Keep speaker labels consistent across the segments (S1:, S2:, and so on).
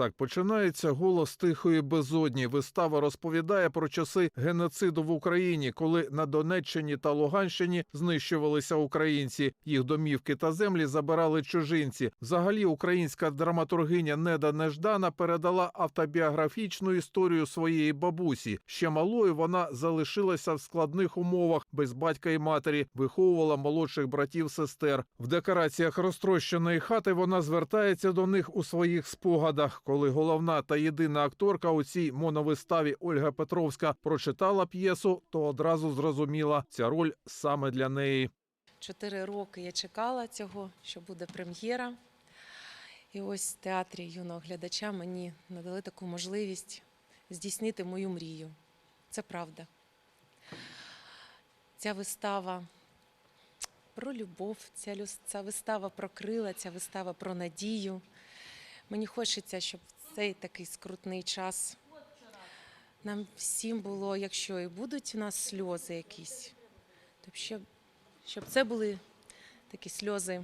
S1: Так починається голос тихої безодні. Вистава розповідає про часи геноциду в Україні, коли на Донеччині та Луганщині знищувалися українці. Їх домівки та землі забирали чужинці. Взагалі, українська драматургиня Неда Неждана передала автобіографічну історію своєї бабусі. Ще малою вона залишилася в складних умовах без батька і матері, виховувала молодших братів сестер. В декораціях розтрощеної хати вона звертається до них у своїх спогадах. Коли головна та єдина акторка у цій моновиставі Ольга Петровська прочитала п'єсу, то одразу зрозуміла, ця роль саме для неї.
S2: Чотири роки я чекала цього, що буде прем'єра. І ось в театрі юного глядача мені надали таку можливість здійснити мою мрію. Це правда. Ця вистава про любов, ця, ця вистава про крила, ця вистава про надію. Мені хочеться, щоб в цей такий скрутний час нам всім було, якщо і будуть у нас сльози якісь, то щоб щоб це були такі сльози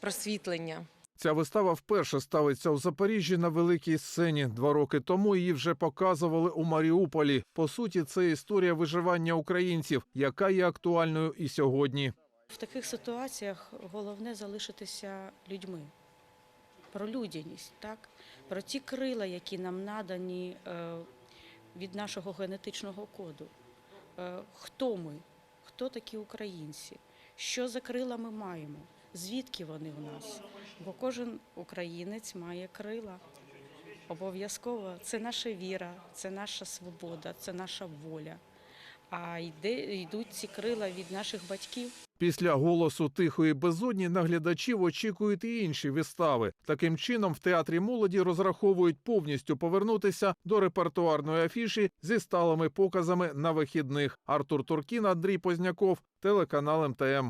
S2: просвітлення.
S1: Ця вистава вперше ставиться у Запоріжжі на великій сцені. Два роки тому її вже показували у Маріуполі. По суті, це історія виживання українців, яка є актуальною і сьогодні.
S3: В таких ситуаціях головне залишитися людьми. Про людяність, так? про ті крила, які нам надані е, від нашого генетичного коду. Е, хто ми? Хто такі українці? Що за крила ми маємо? Звідки вони в нас? Бо кожен українець має крила. Обов'язково це наша віра, це наша свобода, це наша воля. А йде, йдуть ці крила від наших батьків.
S1: Після голосу тихої безодні наглядачів очікують і інші вистави. Таким чином, в театрі молоді розраховують повністю повернутися до репертуарної афіші зі сталими показами на вихідних. Артур Туркін, Андрій Позняков, телеканал МТМ.